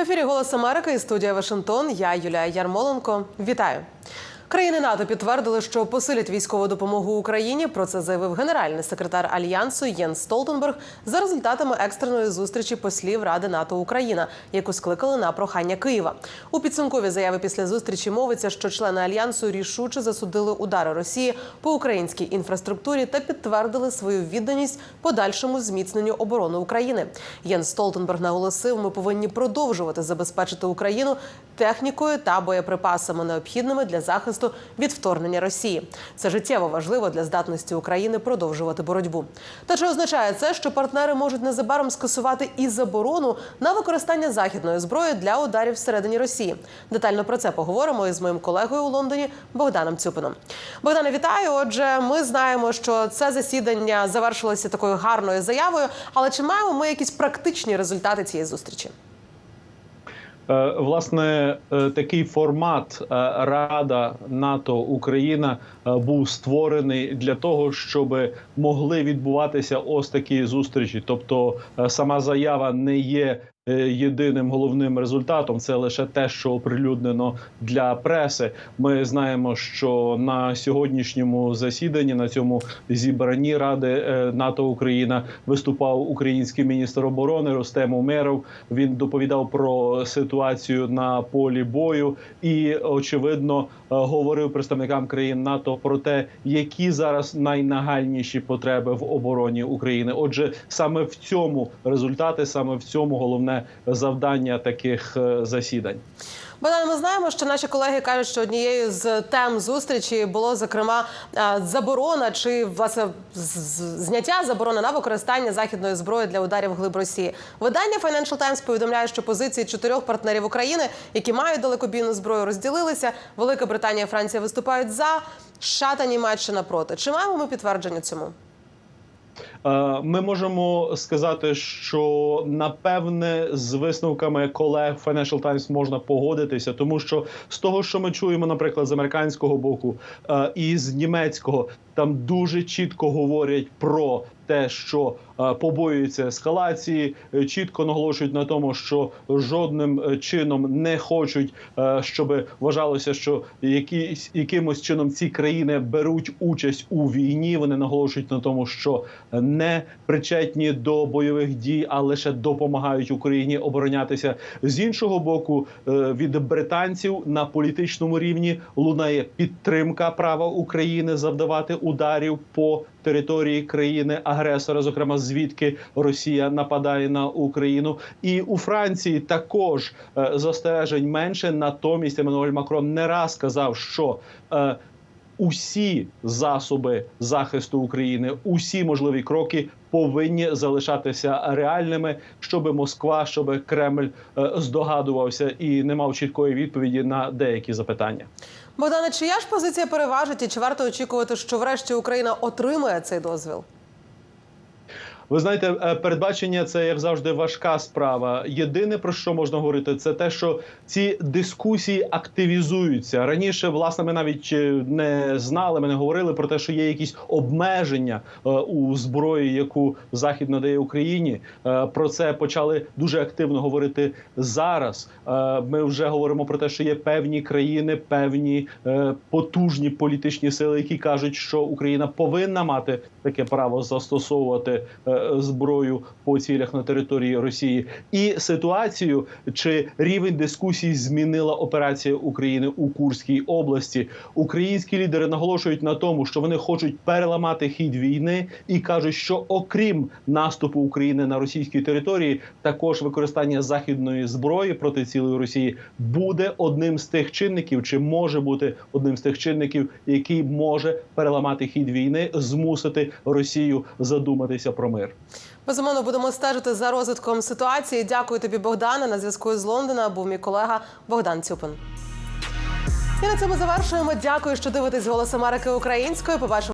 ефірі Голос Америки і студія Вашингтон. Я Юлія Ярмоленко. Вітаю. Країни НАТО підтвердили, що посилять військову допомогу Україні. Про це заявив генеральний секретар альянсу Єнс Столтенберг за результатами екстреної зустрічі послів Ради НАТО Україна, яку скликали на прохання Києва. У підсумковій заяві після зустрічі мовиться, що члени альянсу рішуче засудили удари Росії по українській інфраструктурі та підтвердили свою відданість подальшому зміцненню оборони України. Єнс Столтенберг наголосив, ми повинні продовжувати забезпечити Україну технікою та боєприпасами, необхідними для захисту від вторгнення Росії. Це життєво важливо для здатності України продовжувати боротьбу. Та чи означає це, що партнери можуть незабаром скасувати і заборону на використання західної зброї для ударів всередині Росії? Детально про це поговоримо із моїм колегою у Лондоні Богданом Цюпином. Богдане, вітаю. Отже, ми знаємо, що це засідання завершилося такою гарною заявою. Але чи маємо ми якісь практичні результати цієї зустрічі? Е, Власне, е, такий формат е, Рада НАТО Україна був створений для того, щоб могли відбуватися ось такі зустрічі. Тобто, сама заява не є єдиним головним результатом. Це лише те, що оприлюднено для преси. Ми знаємо, що на сьогоднішньому засіданні на цьому зібранні Ради е, НАТО Україна виступав український міністр оборони Ростем Умеров. Він доповідав про ситуацію на полі бою і, очевидно, е, говорив представникам країн НАТО про те, які зараз найнагальніші потреби в обороні України. Отже, саме в цьому результати, саме в цьому головне завдання таких е, засідань. Богдан, ми знаємо, що наші колеги кажуть, що однією з тем зустрічі було зокрема е, заборона чи власне зняття заборони на використання західної зброї для ударів глиб Росії. Видання Financial Times повідомляє, що позиції чотирьох партнерів України, які мають далекобійну зброю, розділилися. Велика Британія і Франція виступають за США та Німеччина проти. Чи маємо ми підтвердження цьому? Е, Ми можемо сказати, що напевне з висновками колег Financial Times можна погодитися, тому що з того, що ми чуємо, наприклад, з американського боку е, і з німецького, там дуже чітко говорять про те, що е, побоюються ескалації, чітко наголошують на тому, що жодним чином не хочуть, щоб вважалося, що якісь якимось чином ці країни беруть участь у війні. Вони наголошують на тому, що не причетні до бойових дій, а лише допомагають Україні оборонятися. З іншого боку, е, від британців на політичному рівні лунає підтримка права України завдавати ударів по території країни агресора, зокрема звідки Росія нападає на Україну, і у Франції також е, застережень менше. Натомість Еммануель Макрон не раз сказав, що е, усі засоби захисту України, усі можливі кроки повинні залишатися реальними, щоб Москва, щоб Кремль е, здогадувався і не мав чіткої відповіді на деякі запитання. Богдане, чия ж позиція переважить і чи варто очікувати, що врешті Україна отримає цей дозвіл? Ви знаєте, е, передбачення це як завжди важка справа. Єдине про що можна говорити, це те, що ці дискусії активізуються раніше. Власне, ми навіть е, не знали. Ми не говорили про те, що є якісь обмеження е, у зброї, яку захід надає Україні. Про це почали дуже активно говорити зараз. Ми вже говоримо про те, що є певні країни, певні потужні політичні сили, які кажуть, що Україна повинна мати таке право застосовувати зброю по цілях на території Росії, і ситуацію чи рівень дискусій змінила операція України у Курській області. Українські лідери наголошують на тому, що вони хочуть переламати хід війни і кажуть, що окрім наступу України на російській території, також використання західної зброї проти цілої Росії буде одним з тих чинників, чи може бути одним з тих чинників, який може переламати хід війни, змусити Росію задуматися про мир. Безумовно, будемо стежити за розвитком ситуації. Дякую тобі, Богдане. На зв'язку з Лондона був мій колега Богдан Цюпин. І на цьому завершуємо. Дякую, що дивитесь Голос Америки українською. Побачимо.